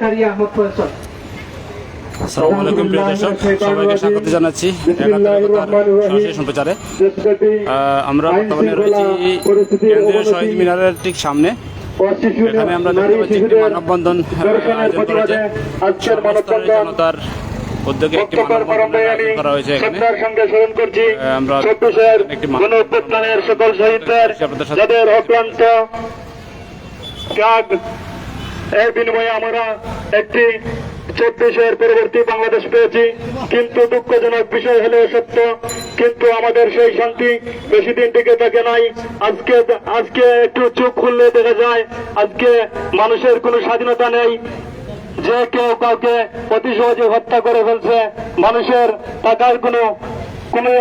জাকারিয়া আহমদ ফয়সল আসসালামু আলাইকুম প্রিয় দর্শক। সবাইকে স্বাগত জানাচ্ছি। সরাসরি সম্প্রচারে আমরা বর্তমানে রয়েছি কেন্দ্রীয় শহীদ মিনারের ঠিক সামনে। এখানে আমরা দেখতে পাচ্ছি একটি মানববন্ধন আয়োজন করা হয়েছে। জনতার উদ্যোগে একটি মানববন্ধনের আয়োজন করা হয়েছে এখানে। আমরা একটি সকল শহীদদের যাদের অক্লান্ত ত্যাগ এর বিনিময়ে আমরা একটি চব্বিশের পরবর্তী বাংলাদেশ পেয়েছি। কিন্তু দুঃখজনক বিষয় হলো সত্য, কিন্তু আমাদের সেই শান্তি বেশি দিন টিকে থাকে নাই। আজকে আজকে একটু চোখ খুললে দেখা যায়, আজকে মানুষের কোনো স্বাধীনতা নেই। যে কেউ কাউকে অতি সহজে হত্যা করে ফেলছে, মানুষের টাকার কোনো কোনো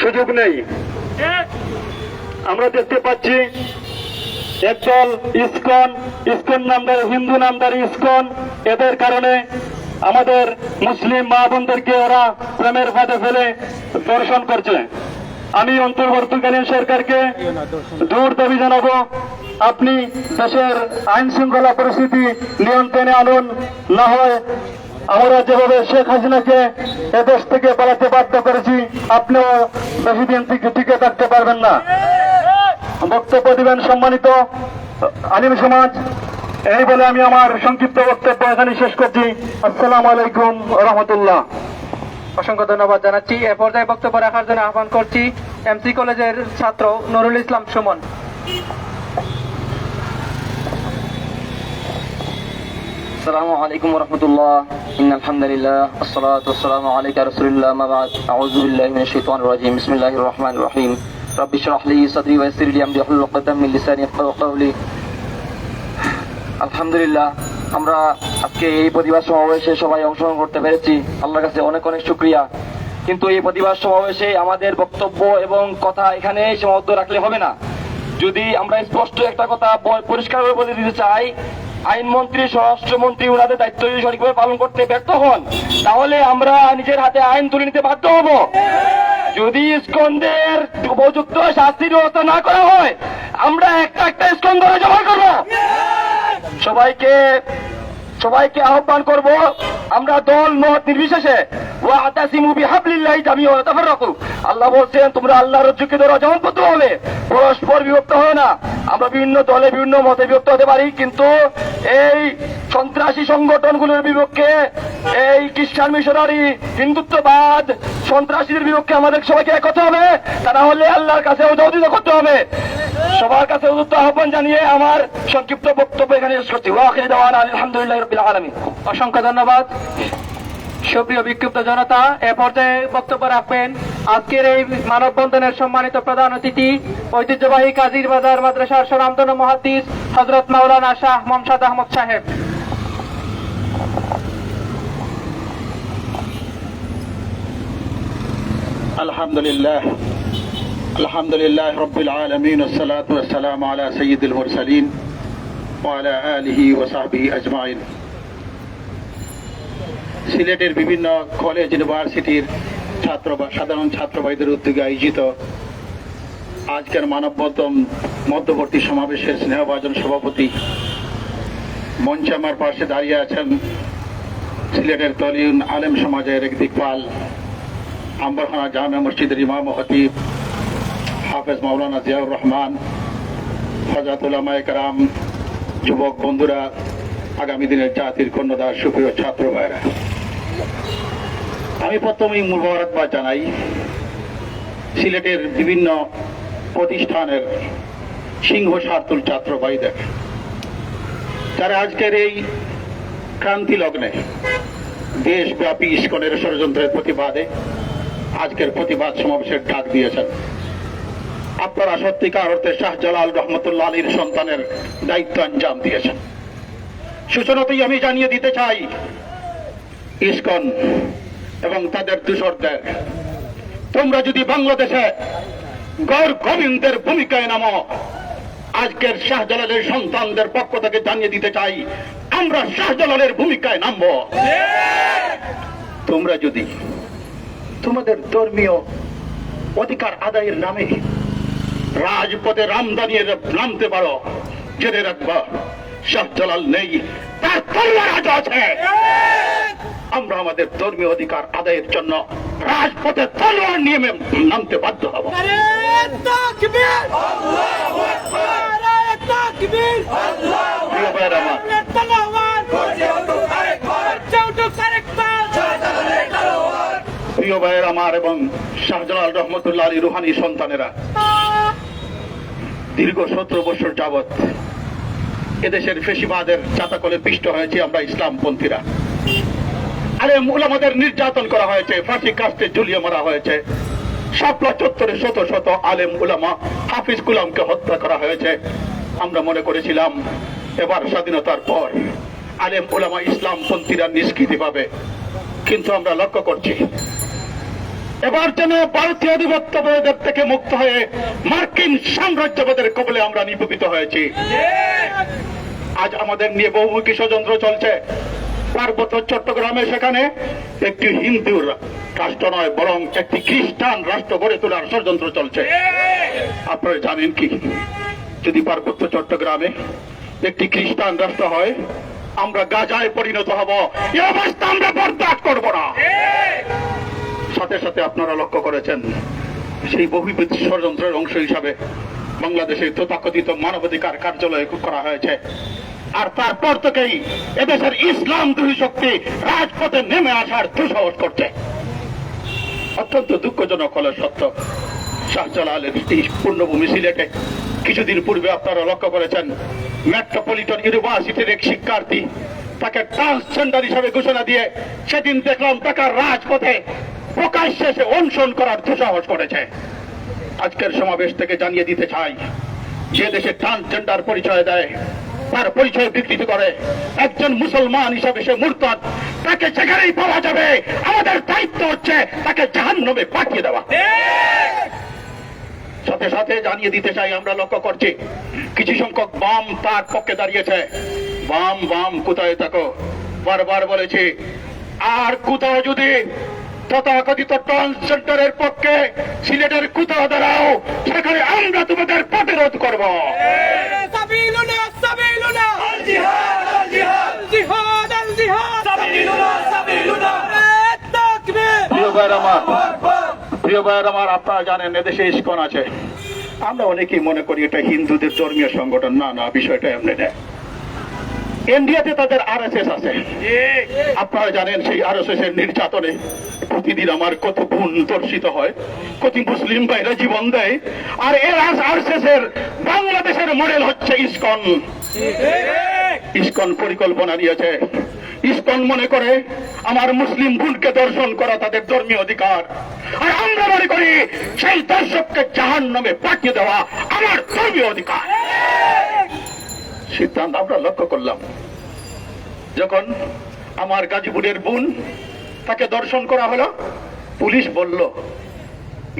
সুযোগ নেই। আমরা দেখতে পাচ্ছি একদল ইস্কন, ইসকন নামদার, হিন্দু নামদার ইস্কন, এদের কারণে আমাদের মুসলিম মা বোনদেরকে ওরা প্রেমের ফাঁদে ফেলে দর্শন করছে। আমি অন্তর্বর্তীকালীন সরকারকে জোর দাবি জানাব, আপনি দেশের আইন শৃঙ্খলা পরিস্থিতি নিয়ন্ত্রণে আনুন, না হয় আমরা যেভাবে শেখ হাসিনাকে এদেশ থেকে পালাতে বাধ্য করেছি, আপনিও বেশি দিন থেকে টিকে থাকতে পারবেন না। বক্তব্য দিবেন সম্মানিত আলিম সমাজ এই বলে আমি আমার সংক্ষিপ্ত বক্তব্য এখানে শেষ করছি আসসালামু আলাইকুম রহমতুল্লাহ অসংখ্য ধন্যবাদ জানাচ্ছি এ পর্যায়ে বক্তব্য রাখার জন্য আহ্বান করছি এমসি কলেজের ছাত্র নুরুল ইসলাম সুমন السلام عليكم ورحمة الله إن الحمد لله والصلاة والسلام عليك يا رسول الله ما بعد أعوذ بالله من الشيطان الرجيم بسم الله الرحمن الرحيم رب اشرح لي صدري ويسر لي أمري واحلل عقدة من لساني يفقهوا قولي আলহামদুলিল্লাহ আমরা আজকে এই প্রতিবাদ সমাবেশে সবাই অংশগ্রহণ করতে পেরেছি আল্লাহর কাছে অনেক অনেক শুক্রিয়া কিন্তু এই প্রতিবাদ সমাবেশে আমাদের বক্তব্য এবং কথা এখানে সীমাবদ্ধ রাখলে হবে না যদি আমরা স্পষ্ট একটা কথা ব- পরিষ্কারভাবে বলে দিতে চাই আইনমন্ত্রী, স্বরাষ্ট্রমন্ত্রী ওনাদের দায়িত্ব যদি সঠিকভাবে পালন করতে ব্যর্থ হন, তাহলে আমরা নিজের হাতে আইন তুলে নিতে বাধ্য হব। যদি স্কন্দের উপযুক্ত শাস্তির ব্যবস্থা না করা হয়, আমরা একটা একটা স্কন্দ জমা করব। সবাইকে সবাইকে আহ্বান করব, আমরা দল মত নির্বিশেষে। আল্লাহ বলছেন, তোমরা আল্লাহর রজ্জুকে যেমন প্রথম হবে। পরস্পর বিভক্ত হয় না। আমরা বিভিন্ন দলে বিভিন্ন মতে বিভক্ত হতে পারি, কিন্তু এই সন্ত্রাসী সংগঠনগুলোর বিপক্ষে এই খ্রিস্টান মিশনারি হিন্দুত্ববাদ সন্ত্রাসীদের বিপক্ষে আমাদের সবাইকে এক হতে হবে। তা না হলে আল্লাহর কাছে উদৌদিত করতে হবে। সবার কাছে উদ্যুক্ত আহ্বান জানিয়ে আমার সংক্ষিপ্ত বক্তব্য এখানে শেষ করছি। ওয়াখির দাওয়ানা আলহামদুলিল্লাহ রবিল আলমী অসংখ্য ধন্যবাদ। সুপ্রিয় বিক্ষুব্ধ জনতা, এ পর্যায়ে বক্তব্য রাখবেন আজকের এই মানববন্ধনের সম্মানিত প্রধান অতিথি, ঐতিহ্যবাহী কাজীর বাজার মাদ্রাসার সনামদন মহাদিস হজরত মাওলানা শাহ মমসাদ আহমদ সাহেব। الحمد لله الحمد لله رب العالمين والصلاة والسلام على سيد المرسلين وعلى آله وصحبه أجمعين সিলেটের বিভিন্ন কলেজ ইউনিভার্সিটির ছাত্র বা সাধারণ ছাত্র ভাইদের উদ্যোগে আয়োজিত আজকের মানববন্ধন মধ্যবর্তী সমাবেশের স্নেহভাজন সভাপতি মঞ্চে আমার পাশে দাঁড়িয়ে আছেন সিলেটের তলিউন আলেম সমাজের এক দিকপাল আম্বরখানা জামে মসজিদের ইমাম ও খতিব হাফেজ মাওলানা জিয়াউর রহমান হজরত উলামায়ে কারাম, যুবক বন্ধুরা, আগামী দিনের জাতির কন্যাদার সুপ্রিয় ছাত্র ভাইরা আমি প্রথমেই মুবারকবাদ জানাই, সিলেটের বিভিন্ন প্রতিষ্ঠানের সিংহ সার্তুল ছাত্র ভাইদের, যারা আজকের এই ক্রান্তি লগ্নে দেশব্যাপী ইস্কনের ষড়যন্ত্রের প্রতিবাদে আজকের প্রতিবাদ সমাবেশের ডাক দিয়েছেন। আপনারা সত্যিকার অর্থে শাহজালাল রহমতুল্লাহ আলীর সন্তানের দায়িত্ব আঞ্জাম দিয়েছেন। সূচনাতেই আমি জানিয়ে দিতে চাই ইস্কন এবং তাদের দূষরদের তোমরা যদি বাংলাদেশে গৌর গোবিন্দের ভূমিকায় নামো আজকের শাহজালালের সন্তানদের পক্ষ থেকে জানিয়ে দিতে চাই আমরা শাহজালালের ভূমিকায় নামবো। তোমরা যদি তোমাদের ধর্মীয় অধিকার আদায়ের নামে রাজপথে রামদানিয়ে নামতে পারো। জেনে রাখবা শাহজালাল নেই তার আছে। আমরা আমাদের ধর্মীয় অধিকার আদায়ের জন্য রাজপথে তলোয়ার নিয়ে নামতে বাধ্য হব। আমার প্রিয় ভাইয়ের আমার এবং শাহজালাল রহমতুল্লাহ আলী রুহানি সন্তানেরা, দীর্ঘ সতেরো বছর যাবৎ এদেশের ফেসিবাদের চাতাকলে পিষ্ট হয়েছে আমরা ইসলামপন্থীরা। আরে আমাদের নির্যাতন করা হয়েছে, ফাঁসি কাস্তে ঝুলিয়ে মারা হয়েছে। শাপলা চত্বরে শত শত আলেম উলামা হাফিজ গুলামকে হত্যা করা হয়েছে। আমরা মনে করেছিলাম, এবার স্বাধীনতার পর আলেম উলামা ইসলামপন্থীরা নিষ্কৃতি পাবে। কিন্তু আমরা লক্ষ্য করছি এবার যেন ভারতীয় আধিপত্যবাদের থেকে মুক্ত হয়ে মার্কিন সাম্রাজ্যবাদের কবলে আমরা নিপীড়িত হয়েছি। আজ আমাদের নিয়ে বহুমুখী ষড়যন্ত্র চলছে। পার্বত্য চট্টগ্রামে সেখানে একটি হিন্দু রাষ্ট্র নয়, বরং একটি খ্রিস্টান রাষ্ট্র গড়ে তোলার ষড়যন্ত্র চলছে। আপনারা জানেন কি? যদি পার্বত্য চট্টগ্রামে একটি খ্রিস্টান রাষ্ট্র হয়, আমরা গাজায় পরিণত হব। এই অবস্থা আমরা বরদাস্ত করব না। সাথে সাথে আপনারা লক্ষ্য করেছেন, সেই বহির্বিদ ষড়যন্ত্রের অংশ হিসাবে বাংলাদেশে তথাকথিত মানবাধিকার কার্যালয় করা হয়েছে। আর তারপর থেকেই এদেশের ইসলাম দুই শক্তি রাজপথে নেমে আসার দুঃসাহস করছে। অত্যন্ত দুঃখজনক হলে সত্য। শাহজালালের এই পূর্ণভূমি সিলেটে কিছুদিন পূর্বে আপনারা লক্ষ্য করেছেন, মেট্রোপলিটন ইউনিভার্সিটির এক শিক্ষার্থী তাকে ট্রান্সজেন্ডার হিসাবে ঘোষণা দিয়ে সেদিন দেখলাম তাকে রাজপথে প্রকাশ্যে সে অনশন করার দুঃসাহস করেছে। আজকের সমাবেশ থেকে জানিয়ে দিতে চাই, যে দেশে ট্রান্সজেন্ডার পরিচয় দেয়, তার পরিচয় বিকৃত করে, একজন মুসলমান হিসাবে সে মুরতাদ, তাকে যেখানেই পাওয়া যাবে, আমাদের দায়িত্ব হচ্ছে তাকে জাহান্নামে পাঠিয়ে দেওয়া। সাথে সাথে জানিয়ে দিতে চাই, আমরা লক্ষ্য করছি, কিছু সংখ্যক বাম তার পক্ষে দাঁড়িয়েছে। বাম বাম, কোথায় থাকো? বারবার বলেছি, আর কোথাও যদি তথাকথিত ট্রান্সজেন্ডারের পক্ষে সিলেটের কুতরাদারাও সেখানে আমরা তোমাদের প্রতিরোধ করব। প্রিয় আপনারা জানেন এদেশে ইস্কন আছে। আমরা অনেকেই মনে করি এটা হিন্দুদের ধর্মীয় সংগঠন। না না, বিষয়টা এমনি নেয় ইন্ডিয়াতে তাদের আর এস এস আছে। আপনারা জানেন সেই আর এস এস এর নির্যাতনে প্রতিদিন আমার কত বোন দর্শিত হয় কত মুসলিম ভাইরা জীবন দেয় আর এর আর এস এর বাংলাদেশের মডেল হচ্ছে ইস্কন। ইস্কন পরিকল্পনা নিয়েছে। ইস্কন মনে করে আমার মুসলিম বোনকে দর্শন করা তাদের ধর্মীয় অধিকার। আর আমরা মনে করি সেই দর্শককে জাহান নামে পাঠিয়ে দেওয়া আমার ধর্মীয় অধিকার। সিদ্ধান্ত আমরা লক্ষ্য করলাম। যখন আমার গাজীপুরের বোন তাকে দর্শন করা হলো, পুলিশ বলল,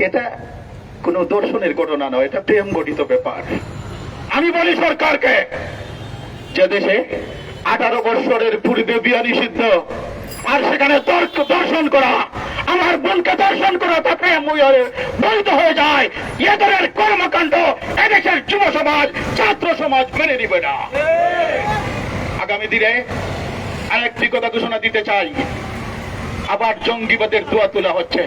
এটা কোনো দর্শনের ঘটনা নয়, এটা প্রেম গঠিত ব্যাপার। আমি বলি সরকারকে, যে দেশে আঠারো বৎসরের পূর্বে বিয়া নিষিদ্ধ, আর সেখানে তর্ক দর্শন করা, আমার বোনকে দর্শন করা তাকে বৈধ হয়ে যায়। এ ধরনের কর্মকাণ্ড এদেশের যুব সমাজ ছাত্র সমাজ মেনে নিবে না দিনে আরেকটি কথা ঘোষণা দিতে চাই। আবার জঙ্গিবাদের দোয়া তোলা হচ্ছে।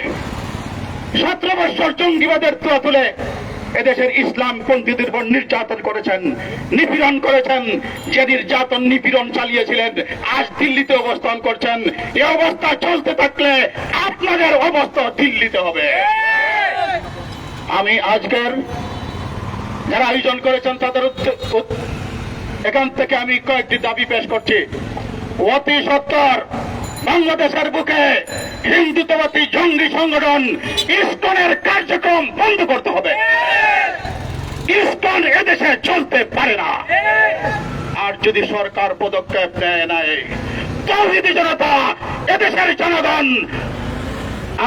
সতেরো বছর জঙ্গিবাদের দোয়া তুলে এদেশের ইসলাম পন্থীদের উপর নির্যাতন করেছেন, নিপীড়ন করেছেন, যে নির্যাতন নিপীড়ন চালিয়েছিলেন, আজ দিল্লিতে অবস্থান করছেন। এই অবস্থা চলতে থাকলে আপনাদের অবস্থা দিল্লিতে হবে। আমি আজকের যারা আয়োজন করেছেন তাদের এখান থেকে আমি কয়েকটি দাবি পেশ করছি। অতি সত্তর বাংলাদেশের বুকে হিন্দুত্ববাদী জঙ্গি সংগঠন ইস্কনের কার্যক্রম বন্ধ করতে হবে। ইস্কন এদেশে চলতে পারে না। আর যদি সরকার পদক্ষেপ নেয় নাই, তৌহিদি জনতা এদেশের জনগণ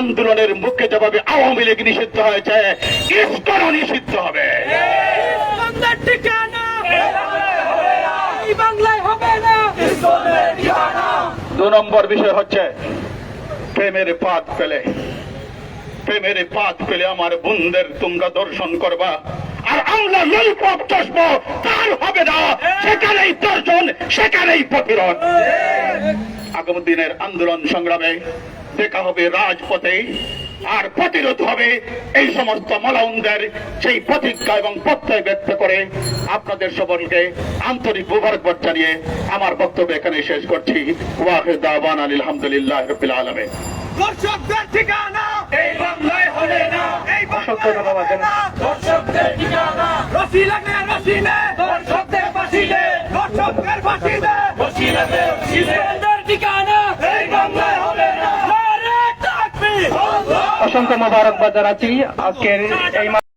আন্দোলনের মুখে যেভাবে আওয়ামী লীগ নিষিদ্ধ হয়েছে, ইস্কনও নিষিদ্ধ হবে বাংলার ঠিকানা এই বাংলায় হবে না ইসলামের ঠিকানা দু নম্বর বিষয় হচ্ছে প্রেমের পাত ফেলে? প্রেমের পাত ফেলে আমার বন্ধের তোমরা দর্শন করবা? আর আমরা ললিপপ চষবো তার হবে না? সেখানেই দর্শন সেখানেই প্রতিরোধ। আগামী দিনের আন্দোলন সংগ্রামে দেখা হবে রাজপথে। আর প্রতিরোধ হবে এই সমস্ত মালাউনদের সেই প্রতিজ্ঞা এবং প্রত্যয় ব্যক্ত করে আপনাদের সকলকে আন্তরিক মুবারকবাদ জানিয়ে আমার বক্তব্য এখানে শেষ করছি। ওয়াহিদ দাওয়ান আলহামদুলিল্লাহ রবিল আলমে দর্শকদের ঠিকানা এই বাংলায় হবে না। এই অসংখ্য ধন্যবাদ জানাই। দর্শকদের ঠিকানা। রসি লাগে রসি নে দর্শকদের ফাঁসি দর্শকদের ফাঁসি দে রসি লাগে রসি দে ঠিকানা এই বাংলায় হবে না নারে তাকবীর অসংখ্য মোবারকবাদ জানাচ্ছি আজকের এই